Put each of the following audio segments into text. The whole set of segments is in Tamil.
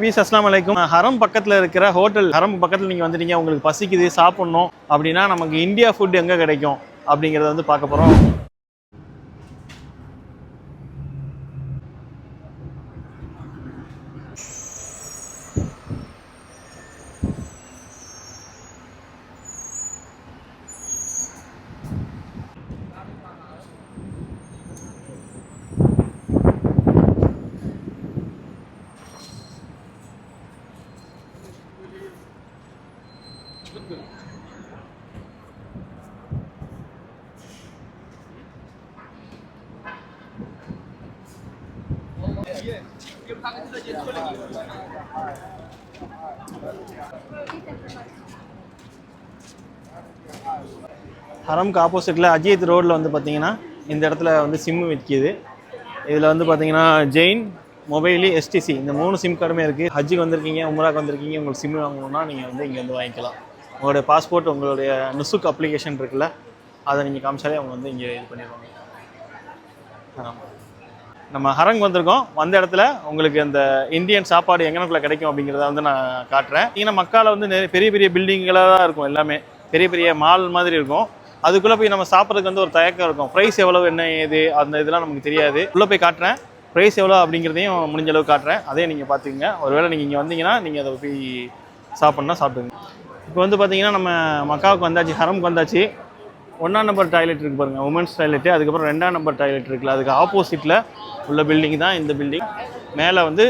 பீஸ் அஸ்லாம் வலைக்கும் ஹரம் பக்கத்தில் இருக்கிற ஹோட்டல் ஹரம் பக்கத்தில் நீங்கள் வந்துட்டீங்க உங்களுக்கு பசிக்குது சாப்பிட்ணும் அப்படின்னா நமக்கு இந்தியா ஃபுட் எங்கே கிடைக்கும் அப்படிங்கிறத வந்து பார்க்க போகிறோம் ஹரம்க்கு ஆப்போசிட்டில் அஜித் ரோட்டில் வந்து பார்த்தீங்கன்னா இந்த இடத்துல வந்து சிம்மு விற்கிது இதில் வந்து பார்த்தீங்கன்னா ஜெயின் மொபைலு எஸ்டிசி இந்த மூணு சிம் கார்டுமே இருக்குது ஹஜ்ஜுக்கு வந்திருக்கீங்க உம்ராக்கு வந்திருக்கீங்க உங்களுக்கு சிம் வாங்கணும்னா நீங்கள் வந்து இங்கே வந்து வாங்கிக்கலாம். உங்களுடைய பாஸ்போர்ட் உங்களுடைய நுசுக் அப்ளிகேஷன் இருக்குல்ல அதை நீங்கள் காமிச்சாலே அவங்க வந்து இங்கே இது பண்ணிடுவாங்க. ஆமாம் நம்ம ஹரங் வந்திருக்கோம். வந்த இடத்துல உங்களுக்கு அந்த இந்தியன் சாப்பாடு எங்கனக்குள்ளே கிடைக்கும் அப்படிங்கிறத வந்து நான் காட்டுறேன். ஏன்னா மக்கால வந்து நிறைய பெரிய பெரிய பில்டிங்களாக தான் இருக்கும் எல்லாமே. பெரிய பெரிய மால் மாதிரி இருக்கும். அதுக்குள்ளே போய் நம்ம சாப்பிட்றதுக்கு வந்து ஒரு தயக்கம் இருக்கும். ப்ரைஸ் எவ்வளவு என்ன ஏது அந்த இதெல்லாம் நமக்கு தெரியாது. உள்ளே போய் காட்டுறேன். ப்ரைஸ் எவ்வளோ அப்படிங்கிறதையும் முடிஞ்ச அளவுக்கு காட்டுறேன். அதையும் நீங்கள் பார்த்துக்குங்க. ஒருவேளை நீங்கள் இங்கே வந்தீங்கன்னா நீங்கள் அதை போய் சாப்பிட்ணுன்னா சாப்பிடுங்க. இப்போ வந்து பார்த்தீங்கன்னா நம்ம மக்காவுக்கு வந்தாச்சு ஹரம்க்கு வந்தாச்சு. ஒன்றாம் நம்பர் டாய்லெட் இருக்குது பாருங்க உமன்ஸ் டாய்லெட்டு அதுக்கப்புறம் ரெண்டாம் நம்பர் டாய்லெட் இருக்குல்ல அதுக்கு ஆப்போசிட்டில் உள்ள பில்டிங் தான் இந்த பில்டிங் மேலே வந்து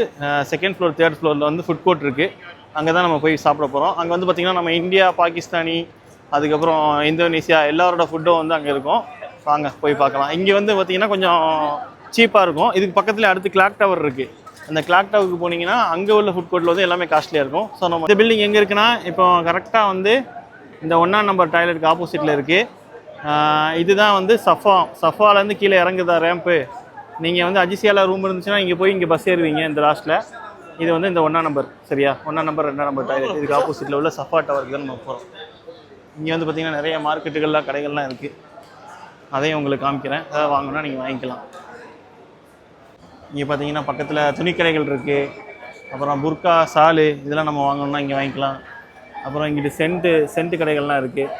செகண்ட் ஃப்ளோர் தேர்ட் ஃப்ளோரில் வந்து ஃபுட் கோர்ட் இருக்குது அங்கே தான் நம்ம போய் சாப்பிட போகிறோம் அங்கே வந்து பார்த்திங்கன்னா நம்ம இந்தியா பாகிஸ்தானி அதுக்கப்புறம் இந்தோனேசியா எல்லாரோட ஃபுட்டும் வந்து அங்கே இருக்கும். வாங்க போய் பார்க்கலாம். இங்கே வந்து பார்த்திங்கன்னா கொஞ்சம் சீப்பாக இருக்கும். இதுக்கு பக்கத்தில் அடுத்து கிளாக் டவர் இருக்குது அந்த கிளாக் டவுக்கு போனீங்கன்னா அங்கே உள்ள ஃபுட் கோர்ட்டில் வந்து எல்லாமே காஸ்ட்லியாக இருக்கும். ஸோ நம்ம இந்த பில்டிங் எங்கே இருக்குன்னா இப்போ கரெக்டாக வந்து இந்த ஒன்றாம் நம்பர் டாய்லெட்டுக்கு ஆப்போசிட்டில் இருக்குது இதுதான் வந்து சஃபா. சஃபாலேருந்து கீழே இறங்குதா ரேம்ப்பு நீங்கள் வந்து அஜிசியாவில் ரூம் இருந்துச்சுன்னா இங்கே போய் இங்கே பஸ் ஏறுவீங்க இந்த லாஸ்ட்டில் இது வந்து இந்த ஒன்றாம் நம்பர் சரியா? ஒன்றாம் நம்பர் ரெண்டாம் நம்பர் டாய்லெட் இதுக்கு ஆப்போசிட்டில் உள்ள சஃபா டவருக்கு தான் நம்ம போகிறோம் இங்கே வந்து பார்த்திங்கன்னா நிறைய மார்க்கெட்டுகள்லாம் கடைகள்லாம் இருக்குது அதையும் உங்களுக்கு காமிக்கிறேன். அதை வாங்கினா நீங்கள் வாங்கிக்கலாம். இங்கே பார்த்தீங்கன்னா பக்கத்தில் துணிக்கடைகள் இருக்குது அப்புறம் புர்கா சாலு இதெல்லாம் நம்ம வாங்கணும்னா இங்கே வாங்கிக்கலாம். அப்புறம் இங்கிட்டு சென்ட்டு சென்ட்டு கடைகள்லாம் இருக்குது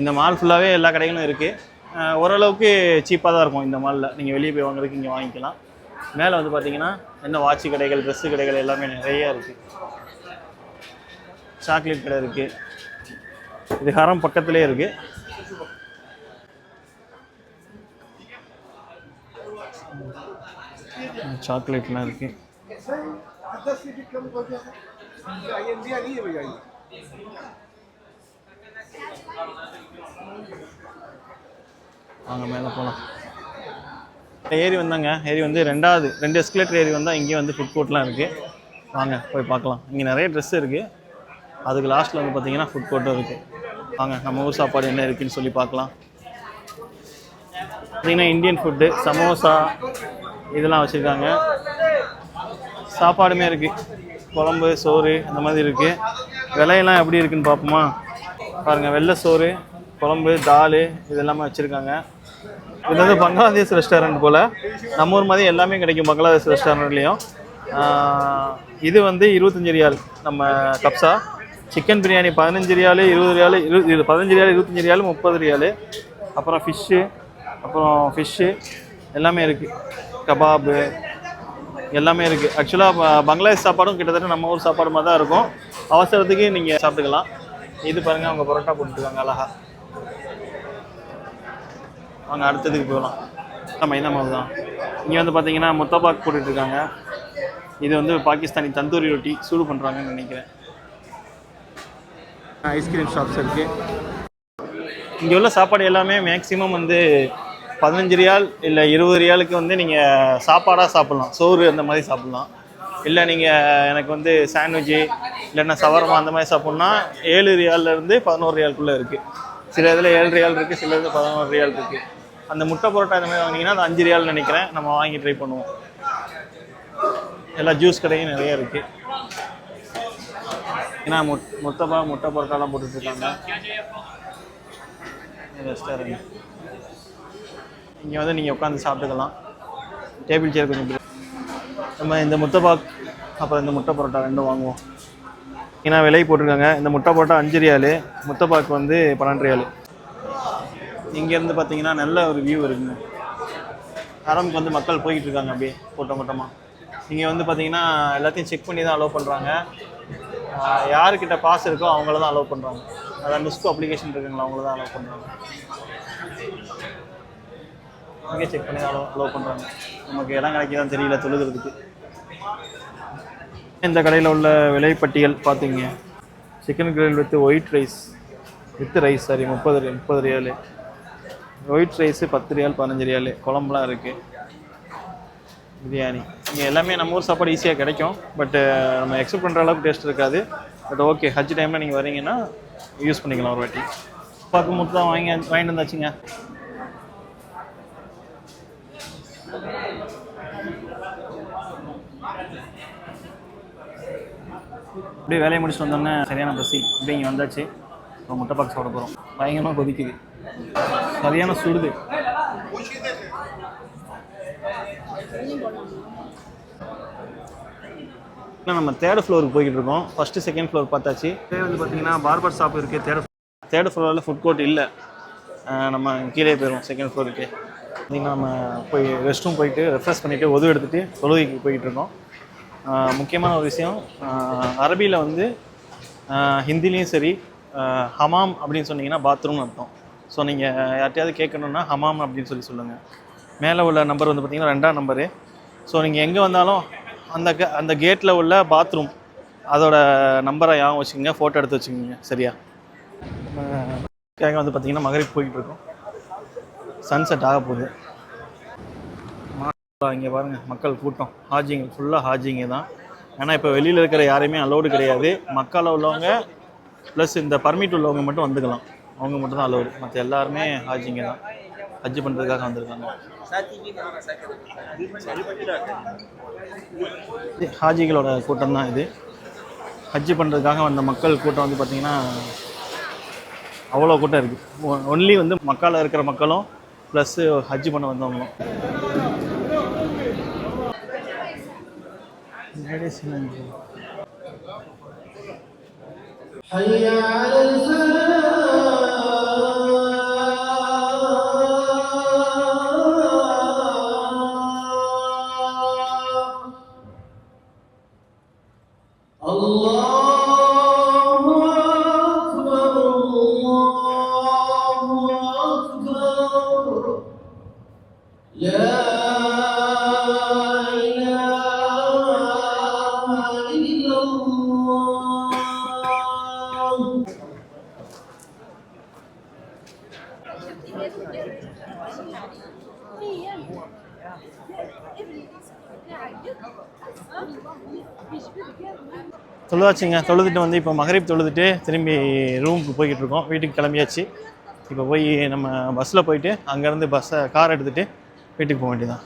இந்த மால் ஃபுல்லாகவே எல்லா கடைகளும் இருக்குது ஓரளவுக்கு சீப்பாக தான் இருக்கும் இந்த மாலில் நீங்கள் வெளியே போய் வாங்குறதுக்கு இங்கே வாங்கிக்கலாம். மேலே வந்து பார்த்தீங்கன்னா என்ன வாட்ச் கடைகள் ட்ரெஸ்ஸு கடைகள் எல்லாமே நிறைய இருக்குது சாக்லேட் கடை இருக்குது இது ஹரம் பக்கத்துலேயே இருக்குது சாக்லேட்லாம் இருக்குது வாங்க மேலே போகலாம் ஏறி வந்தாங்க. ஏறி வந்து ரெண்டாவது ரெண்டு எஸ்கலேட்டர் ஏறி வந்தால் இங்கேயும் வந்து ஃபுட் கோர்ட்லாம் இருக்குது வாங்க போய் பார்க்கலாம். இங்கே நிறைய ட்ரெஸ் இருக்குது அதுக்கு லாஸ்ட்டில் வந்து பார்த்தீங்கன்னா ஃபுட் கோர்ட்டும் இருக்குது வாங்க நம்ம ஊர் சாப்பாடு என்ன இருக்குதுன்னு சொல்லி பார்க்கலாம். பார்த்தீங்கன்னா இந்தியன் ஃபுட்டு சமோசா இதெல்லாம் வச்சுருக்காங்க. சாப்பாடுமே இருக்குது குழம்பு சோறு அந்த மாதிரி இருக்குது விலையெல்லாம் எப்படி இருக்குன்னு பார்ப்போமா? பாருங்கள் வெள்ளை சோறு குழம்பு தால் இதெல்லாமே வச்சுருக்காங்க. இது வந்து பங்களாதேஷ் ரெஸ்டாரண்ட் போல் நம்ம ஊர் மாதிரி எல்லாமே கிடைக்கும் பங்களாதேஷ் ரெஸ்டாரண்ட்லேயும் இது வந்து இருபத்தஞ்சி ரியால் நம்ம கப்ஸா சிக்கன் பிரியாணி பதினஞ்சு ரியாலு இருபது ரியாலு இரு இது பதினஞ்சு ரியாலு இருபத்தஞ்சி ரியாலு முப்பது ரியாலு. அப்புறம் ஃபிஷ்ஷு அப்புறம் ஃபிஷ்ஷு எல்லாமே இருக்குது கபாபு எல்லாமே இருக்குது ஆக்சுவலாக பங்களாதேஷ் சாப்பாடும் கிட்டத்தட்ட நம்ம ஊர் சாப்பாடு மாதிரி தான் இருக்கும். அவசரத்துக்கு நீங்கள் சாப்பிட்டுக்கலாம். இது பாருங்கள் அவங்க பரோட்டா போட்டுருக்காங்க அழகா. அவங்க அடுத்ததுக்கு போகலாம். நம்ம இந்த மாதிரி தான். இங்கே வந்து பார்த்தீங்கன்னா முத்தபாக் போட்டுட்ருக்காங்க. இது வந்து பாகிஸ்தானி தந்தூரி ரொட்டி சூடு பண்ணுறாங்கன்னு நினைக்கிறேன். ஐஸ்கிரீம் ஷாப்ஸ் இருக்குது இங்கே உள்ள சாப்பாடு எல்லாமே மேக்ஸிமம் வந்து பதினஞ்சு ரியால் இல்லை இருபது ரியாலுக்கு வந்து நீங்கள் சாப்பாடாக சாப்பிட்லாம். சோறு அந்த மாதிரி சாப்பிட்லாம். இல்லை நீங்கள் எனக்கு வந்து சாண்ட்விட்சு இல்லைன்னா சவரமா அந்த மாதிரி சாப்பிட்ணுன்னா ஏழு ரியால்லேருந்து பதினோரு ரியாலுக்குள்ளே இருக்குது சில இதில் ஏழு ரியால் இருக்குது சில இதில் பதினோரு ரியால் இருக்குது அந்த முட்டை பரோட்டா இந்த மாதிரி வாங்கினீங்கன்னா அது அஞ்சு ரியால் நினைக்கிறேன். நம்ம வாங்கி ட்ரை பண்ணுவோம். எல்லா ஜூஸ் கடையும் நிறைய இருக்குது ஏன்னா முட் முட்டைப்பா முட்டை பரோட்டாலாம் போட்டுட்ருக்காங்க ரெஸ்டாரண்ட் இங்கே வந்து நீங்கள் உட்காந்து சாப்பிட்டுக்கலாம். டேபிள் சேர் கொஞ்சம் நம்ம இந்த முத்தபாக் அப்புறம் இந்த முட்டை பரோட்டா ரெண்டும் வாங்குவோம். ஏன்னா விலை போட்டிருக்காங்க. இந்த முட்டை பரோட்டா அஞ்சு ரியாலு முட்டைப்பாக்கு வந்து பன்னெண்டு ரியாலு. இங்கேருந்து பார்த்தீங்கன்னா நல்ல ஒரு வியூ இருக்குங்க. அரம்புக்கு வந்து மக்கள் போய்கிட்டு இருக்காங்க அப்படியே கூட்டம் கூட்டமாக இங்கே வந்து பார்த்தீங்கன்னா எல்லாத்தையும் செக் பண்ணி தான் அலோவ் பண்ணுறாங்க யாருக்கிட்ட பாஸ் இருக்கோ அவங்கள தான் அலோவ் பண்ணுறாங்க அதான் மிஸ்கோ அப்ளிகேஷன் இருக்குங்களா அவங்கள தான் அலோவ் பண்ணுறாங்க அங்கே செக் பண்ணி அலோ அலோவ் பண்ணுறாங்க நமக்கு இடம் கிடைக்குதான் தெரியல தொழுகிறதுக்கு. இந்த கடையில் உள்ள விலைப்பட்டியல் பார்த்தீங்க chicken grill with white rice with rice sorry முப்பது முப்பது ரியாலு ஒயிட் ரைஸு பத்து ரியால் பதினஞ்சு ரியாலு குழம்புலாம் இருக்குது பிரியாணி இங்கே எல்லாமே நம்ம ஊர் சாப்பாடு ஈஸியாக கிடைக்கும். பட் uh, நம்ம எக்ஸ்பெக்ட் பண்ணுற அளவுக்கு டேஸ்ட் இருக்காது. பட் ஓகே ஹஜ் டைமில் நீங்கள் வரீங்கன்னா யூஸ் பண்ணிக்கலாம் ஒரு வாட்டி. பார்க்க முட்டை தான் வாங்கி வாங்கிட்டு வந்தாச்சுங்க. அப்படியே வேலையை முடிச்சுட்டு வந்தோடனே சரியான பசி அப்படியே இங்கே வந்தாச்சு. இப்போ முட்டை பாக்ஸ் சாப்பிட போகிறோம் பயங்கரமாக கொதிக்குது. சரியான சுடுது. இல்லை நம்ம தேர்ட் ஃப்ளோருக்கு போய்கிட்டு இருக்கோம். ஃபஸ்ட்டு செகண்ட் ஃப்ளோர் பார்த்தாச்சு. இதே வந்து பார்த்தீங்கன்னா பார்பர் ஷாப் இருக்குது தேர்ட் தேர்ட் ஃப்ளோரில் ஃபுட் கோர்ட் இல்லை. நம்ம கீழே போயிடுவோம் செகண்ட் ஃப்ளோருக்கு நம்ம போய் ரெஸ்ட் ரூம் போயிட்டு ரெஃப்ரெஷ் பண்ணிவிட்டு உதவி எடுத்துகிட்டு தொழுகைக்கு போய்கிட்டு இருக்கோம். முக்கியமான ஒரு விஷயம். அரபியில் வந்து ஹிந்திலையும் சரி ஹமாம் அப்படின்னு சொன்னீங்கன்னா பாத்ரூம்னு அர்த்தம். ஸோ நீங்கள் யார்ட்டையாவது கேட்கணுன்னா ஹமாம் அப்படின்னு சொல்லி சொல்லுங்கள் மேலே உள்ள நம்பர் வந்து பார்த்திங்கன்னா ரெண்டாம் நம்பரு ஸோ நீங்கள் எங்கே வந்தாலும் அந்த க அந்த கேட்டில் உள்ள பாத்ரூம் அதோட நம்பரை யாரும் வச்சுக்கோங்க ஃபோட்டோ எடுத்து வச்சுக்கோங்க சரியா? கேங்க வந்து பார்த்தீங்கன்னா மகரிப் போயிட்டு இருக்கோம். சன்செட் ஆக போகுது. இங்கே பாருங்கள் மக்கள் கூட்டம். ஹாஜிங்க ஃபுல்லாக ஹாஜிங்க தான். ஏன்னா இப்போ வெளியில் இருக்கிற யாரையுமே அலோடு கிடையாது. மக்கால உள்ளவங்க ப்ளஸ் இந்த பர்மிட் உள்ளவங்க மட்டும் வந்துக்கலாம். அவங்க மட்டும் தான் அலோடு மற்ற எல்லாருமே ஹாஜிங்க தான். ஹஜ் பண்ணுறதுக்காக வந்திருக்காங்க. இது ஹாஜிகளோட கூட்டம் தான் இது. ஹஜ் பண்ணுறதுக்காக வந்த மக்கள் கூட்டம் வந்து பார்த்திங்கன்னா அவ்வளோ கூட்டம் இருக்குது ஒன்லி வந்து மக்களில் இருக்கிற மக்களும் ப்ளஸ்ஸு ஹஜ் பண்ண வந்தவங்களும். حي على الفلاح الله தொழுதாச்சுங்க. தொழுதுட்டு வந்து இப்போ மகரீப் தொழுதுட்டு திரும்பி ரூமுக்கு போய்கிட்டு இருக்கோம் வீட்டுக்கு கிளம்பியாச்சு. இப்போ போய் நம்ம பஸ்ஸில் போயிட்டு அங்கேருந்து பஸ்ஸை கார் எடுத்துகிட்டு வீட்டுக்கு போக வேண்டியதான்